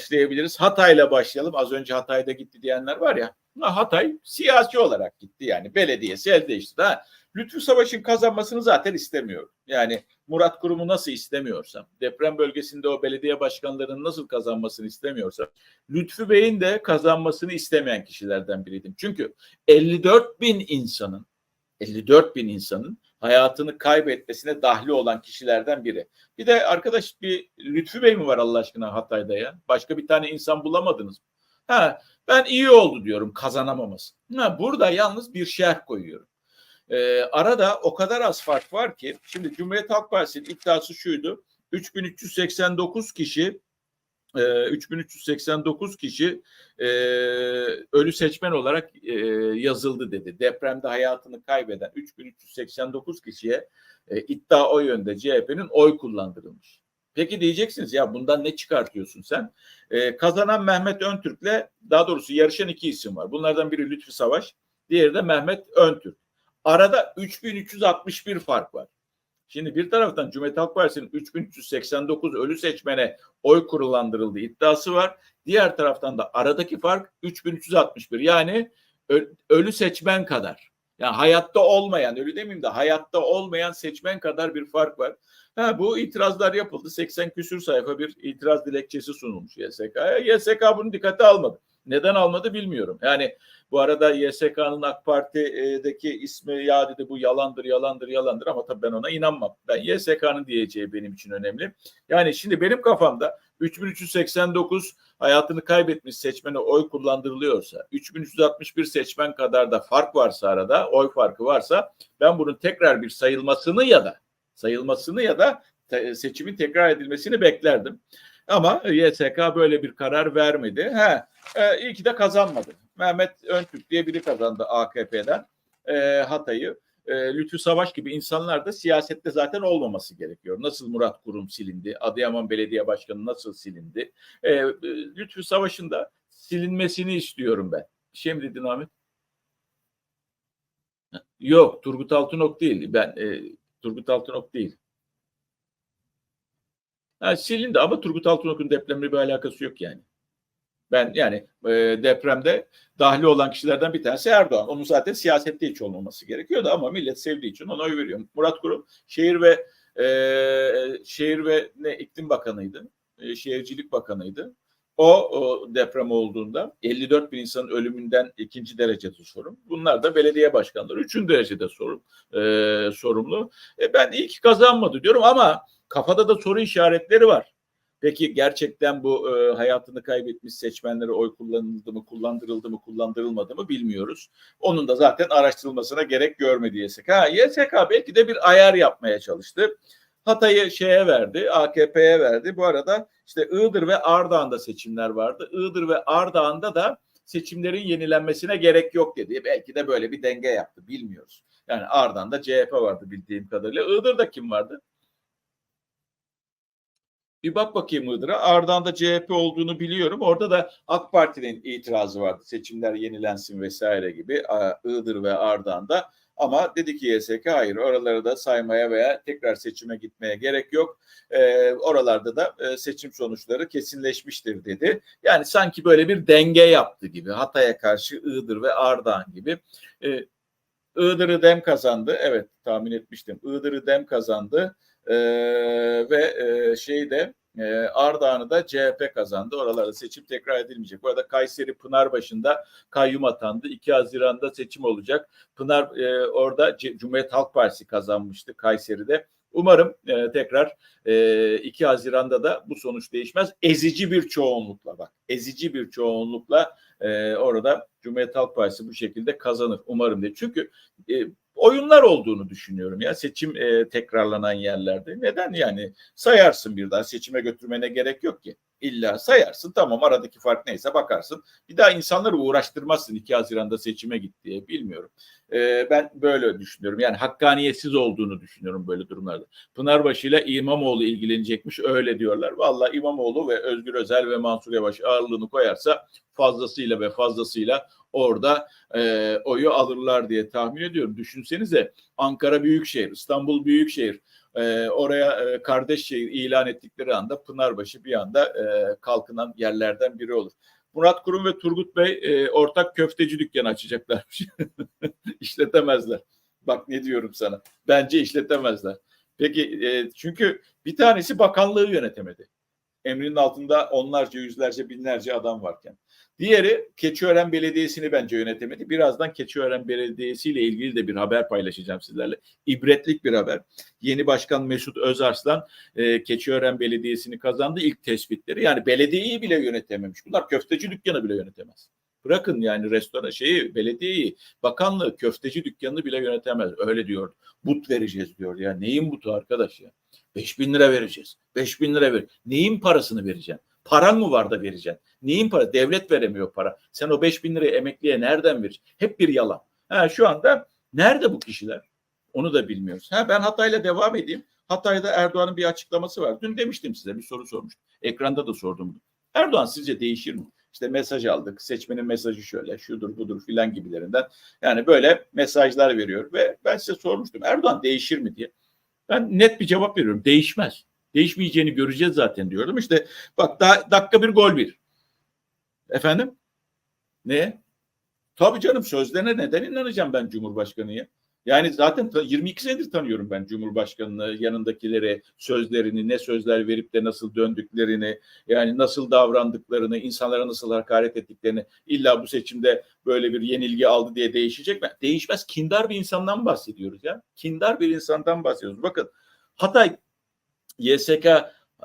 başlayabiliriz. Hatay'la başlayalım. Az önce Hatay'da gitti diyenler var ya. Hatay siyasi olarak gitti yani. Belediyesi el değişti. Ha, Lütfü Savaş'ın kazanmasını zaten istemiyorum. Yani Murat Kurum'u nasıl istemiyorsam, deprem bölgesinde o belediye başkanlarının nasıl kazanmasını istemiyorsam, Lütfü Bey'in de kazanmasını istemeyen kişilerden biriydim. Çünkü 54 bin insanın, 54 bin insanın hayatını kaybetmesine dahli olan kişilerden biri. Bir de arkadaş bir Lütfü Bey mi var Allah aşkına Hatay'da ya? Başka bir tane insan bulamadınız mı? Ha, ben iyi oldu diyorum kazanamaması. Ha, burada yalnız bir şerh koyuyorum. Ee, arada o kadar az fark var ki şimdi Cumhuriyet Halk Partisi'nin iddiası şuydu. 3389 kişi e, 3389 kişi e, ölü seçmen olarak e, yazıldı dedi. Depremde hayatını kaybeden 3389 kişiye e, iddia o yönde CHP'nin oy kullandırılmış. Peki diyeceksiniz ya bundan ne çıkartıyorsun sen? E, kazanan Mehmet Öntürk'le daha doğrusu yarışan iki isim var. Bunlardan biri Lütfü Savaş, diğeri de Mehmet Öntürk. Arada 3361 fark var. Şimdi bir taraftan Cumhuriyet Halk Partisi'nin 3389 ölü seçmene oy kurulandırıldığı iddiası var. Diğer taraftan da aradaki fark 3361 yani ölü seçmen kadar. Yani hayatta olmayan, ölü demeyeyim de hayatta olmayan seçmen kadar bir fark var. Ha, bu itirazlar yapıldı. 80 küsür sayfa bir itiraz dilekçesi sunulmuş YSK'ya. YSK bunu dikkate almadı. Neden almadı bilmiyorum. Yani bu arada YSK'nın AK Parti'deki ismi ya dedi bu yalandır, yalandır, yalandır ama tabii ben ona inanmam. Ben YSK'nın diyeceği benim için önemli. Yani şimdi benim kafamda 3389 hayatını kaybetmiş seçmene oy kullandırılıyorsa, 3361 seçmen kadar da fark varsa arada, oy farkı varsa ben bunun tekrar bir sayılmasını ya da sayılmasını ya da seçimin tekrar edilmesini beklerdim. Ama YSK böyle bir karar vermedi. He, e, iyi ki de kazanmadı. Mehmet Öntürk diye biri kazandı AKP'den e, Hatay'ı. E, Lütfü Savaş gibi insanlar da siyasette zaten olmaması gerekiyor. Nasıl Murat Kurum silindi, Adıyaman Belediye Başkanı nasıl silindi. E, Lütfü Savaş'ın da silinmesini istiyorum ben. Şey mi dedin Ahmet? Yok Turgut Altınok değil. Ben e, Turgut Altınok değil. Silindi ama Turgut Altınok'un depremle bir alakası yok yani. Ben yani e, depremde dahli olan kişilerden bir tanesi Erdoğan. Onun zaten siyasette hiç olmaması gerekiyordu ama millet sevdiği için ona oy veriyor. Murat Kurum şehir ve e, şehir ve ne iklim bakanıydı. E, şehircilik bakanıydı. O, o deprem olduğunda 54 bin insanın ölümünden ikinci derecede sorun. Bunlar da belediye başkanları üçüncü derecede sorun, e, sorumlu. E, ben iyi ki kazanmadı diyorum ama kafada da soru işaretleri var. Peki gerçekten bu e, hayatını kaybetmiş seçmenlere oy kullanıldı mı, kullandırıldı mı, kullandırılmadı mı bilmiyoruz. Onun da zaten araştırılmasına gerek görmedi YSK. Ha, YSK belki de bir ayar yapmaya çalıştı. Hatay'ı şeye verdi, AKP'ye verdi. Bu arada işte Iğdır ve Ardahan'da seçimler vardı. Iğdır ve Ardahan'da da seçimlerin yenilenmesine gerek yok dedi. Belki de böyle bir denge yaptı bilmiyoruz. Yani Ardahan'da CHP vardı bildiğim kadarıyla. Iğdır'da kim vardı? Bir bak bakayım Iğdır'a. Ardahan'da CHP olduğunu biliyorum. Orada da AK Parti'nin itirazı vardı. Seçimler yenilensin vesaire gibi Iğdır ve Ardahan'da. Ama dedi ki YSK hayır oraları da saymaya veya tekrar seçime gitmeye gerek yok. E, oralarda da e, seçim sonuçları kesinleşmiştir dedi. Yani sanki böyle bir denge yaptı gibi. Hatay'a karşı Iğdır ve Ardahan gibi. E, Iğdır'ı dem kazandı. Evet tahmin etmiştim. Iğdır'ı dem kazandı. E, ve e, şeyde e, Ardahan'ı da CHP kazandı. Oralarda seçim tekrar edilmeyecek. Bu arada Kayseri Pınarbaşı'nda kayyum atandı. 2 Haziran'da seçim olacak. Pınar e, orada C- Cumhuriyet Halk Partisi kazanmıştı Kayseri'de. Umarım e, tekrar e, 2 Haziran'da da bu sonuç değişmez. Ezici bir çoğunlukla bak. Ezici bir çoğunlukla e, orada Cumhuriyet Halk Partisi bu şekilde kazanır. Umarım diye. Çünkü e, oyunlar olduğunu düşünüyorum ya seçim e, tekrarlanan yerlerde. Neden yani sayarsın bir daha seçime götürmene gerek yok ki. İlla sayarsın tamam aradaki fark neyse bakarsın. Bir daha insanları uğraştırmazsın 2 Haziran'da seçime git diye bilmiyorum. Ee, ben böyle düşünüyorum. Yani hakkaniyetsiz olduğunu düşünüyorum böyle durumlarda. Pınarbaşı ile İmamoğlu ilgilenecekmiş öyle diyorlar. Vallahi İmamoğlu ve Özgür Özel ve Mansur Yavaş ağırlığını koyarsa fazlasıyla ve fazlasıyla orada e, oyu alırlar diye tahmin ediyorum. Düşünsenize Ankara Büyükşehir, İstanbul Büyükşehir, e, oraya e, kardeş şehir ilan ettikleri anda Pınarbaşı bir anda e, kalkınan yerlerden biri olur. Murat Kurum ve Turgut Bey e, ortak köfteci dükkanı açacaklarmış. İşletemezler. Bak ne diyorum sana. Bence işletemezler. Peki e, çünkü bir tanesi bakanlığı yönetemedi. Emrinin altında onlarca, yüzlerce, binlerce adam varken. Diğeri Keçiören Belediyesi'ni bence yönetemedi. Birazdan Keçiören Belediyesi ile ilgili de bir haber paylaşacağım sizlerle. İbretlik bir haber. Yeni Başkan Mesut Özarslan e, Keçiören Belediyesi'ni kazandı. İlk tespitleri. Yani belediyeyi bile yönetememiş. Bunlar köfteci dükkanı bile yönetemez. Bırakın yani restoran şeyi, belediyeyi, bakanlığı, köfteci dükkanını bile yönetemez. Öyle diyor. But vereceğiz diyor. Ya neyin butu arkadaş ya? 5 bin lira vereceğiz. 5 bin lira ver. Neyin parasını vereceksin? Paran mı var da vereceksin? Neyin para? Devlet veremiyor para. Sen o 5 bin lirayı emekliye nereden vereceksin? Hep bir yalan. Ha, şu anda nerede bu kişiler? Onu da bilmiyoruz. Ha, ben Hatay'la devam edeyim. Hatay'da Erdoğan'ın bir açıklaması var. Dün demiştim size bir soru sormuştum. Ekranda da sordum bunu. Erdoğan sizce değişir mi? İşte mesaj aldık. Seçmenin mesajı şöyle, şudur budur filan gibilerinden. Yani böyle mesajlar veriyor ve ben size sormuştum. Erdoğan değişir mi diye. Ben net bir cevap veriyorum. Değişmez. Değişmeyeceğini göreceğiz zaten diyordum. İşte bak daha dakika bir gol bir. Efendim? Ne? Tabii canım sözlerine neden inanacağım ben Cumhurbaşkanı'ya? Yani zaten 22 senedir tanıyorum ben Cumhurbaşkanı'nı, yanındakileri, sözlerini, ne sözler verip de nasıl döndüklerini, yani nasıl davrandıklarını, insanlara nasıl hakaret ettiklerini. İlla bu seçimde böyle bir yenilgi aldı diye değişecek mi? Değişmez. Kindar bir insandan bahsediyoruz ya. Kindar bir insandan bahsediyoruz. Bakın Hatay YSK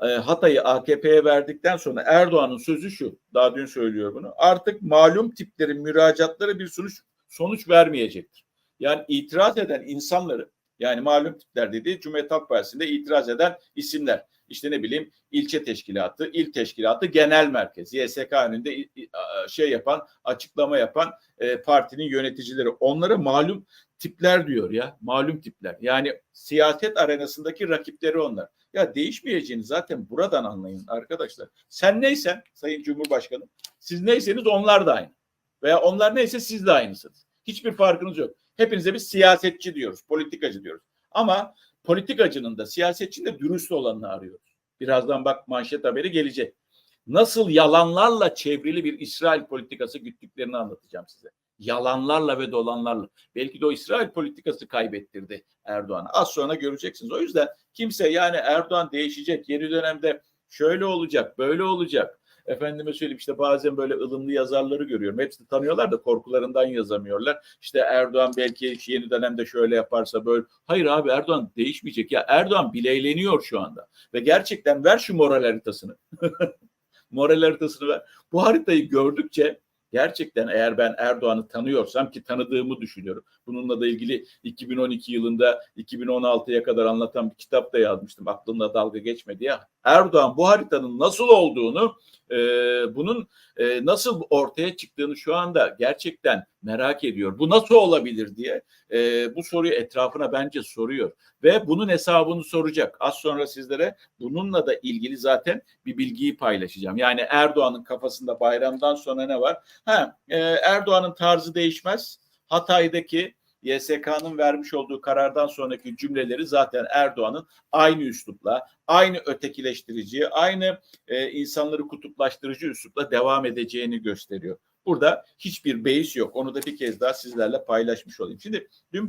e, Hatay'ı AKP'ye verdikten sonra Erdoğan'ın sözü şu. Daha dün söylüyor bunu. Artık malum tiplerin müracaatları bir sonuç sonuç vermeyecektir. Yani itiraz eden insanları yani malum tipler dediği Cumhuriyet Halk Partisi'nde itiraz eden isimler. İşte ne bileyim ilçe teşkilatı, il teşkilatı, genel merkez, YSK önünde şey yapan, açıklama yapan e, partinin yöneticileri. Onlara malum tipler diyor ya, malum tipler. Yani siyaset arenasındaki rakipleri onlar. Ya değişmeyeceğini zaten buradan anlayın arkadaşlar. Sen neysen Sayın Cumhurbaşkanı, siz neyseniz onlar da aynı. Veya onlar neyse siz de aynısınız. Hiçbir farkınız yok. Hepinize biz siyasetçi diyoruz, politikacı diyoruz. Ama politikacının da siyasetçinin de dürüst olanını arıyoruz. Birazdan bak manşet haberi gelecek. Nasıl yalanlarla çevrili bir İsrail politikası güttüklerini anlatacağım size. Yalanlarla ve dolanlarla. Belki de o İsrail politikası kaybettirdi Erdoğan'ı. Az sonra göreceksiniz. O yüzden kimse yani Erdoğan değişecek, yeni dönemde şöyle olacak, böyle olacak. Efendime söyleyeyim işte bazen böyle ılımlı yazarları görüyorum. Hepsini tanıyorlar da korkularından yazamıyorlar. İşte Erdoğan belki yeni dönemde şöyle yaparsa böyle. Hayır abi Erdoğan değişmeyecek. Ya Erdoğan bileyleniyor şu anda. Ve gerçekten ver şu moral haritasını. moral haritasını ver. Bu haritayı gördükçe gerçekten eğer ben Erdoğan'ı tanıyorsam ki tanıdığımı düşünüyorum. Bununla da ilgili 2012 yılında 2016'ya kadar anlatan bir kitap da yazmıştım. Aklımda dalga geçmedi ya. Erdoğan bu haritanın nasıl olduğunu, e, bunun e, nasıl ortaya çıktığını şu anda gerçekten merak ediyor. Bu nasıl olabilir diye e, bu soruyu etrafına bence soruyor. Ve bunun hesabını soracak. Az sonra sizlere bununla da ilgili zaten bir bilgiyi paylaşacağım. Yani Erdoğan'ın kafasında bayramdan sonra ne var? Ha, e, Erdoğan'ın tarzı değişmez. Hatay'daki YSK'nın vermiş olduğu karardan sonraki cümleleri zaten Erdoğan'ın aynı üslupla, aynı ötekileştirici, aynı e, insanları kutuplaştırıcı üslupla devam edeceğini gösteriyor. Burada hiçbir beis yok. Onu da bir kez daha sizlerle paylaşmış olayım. Şimdi dün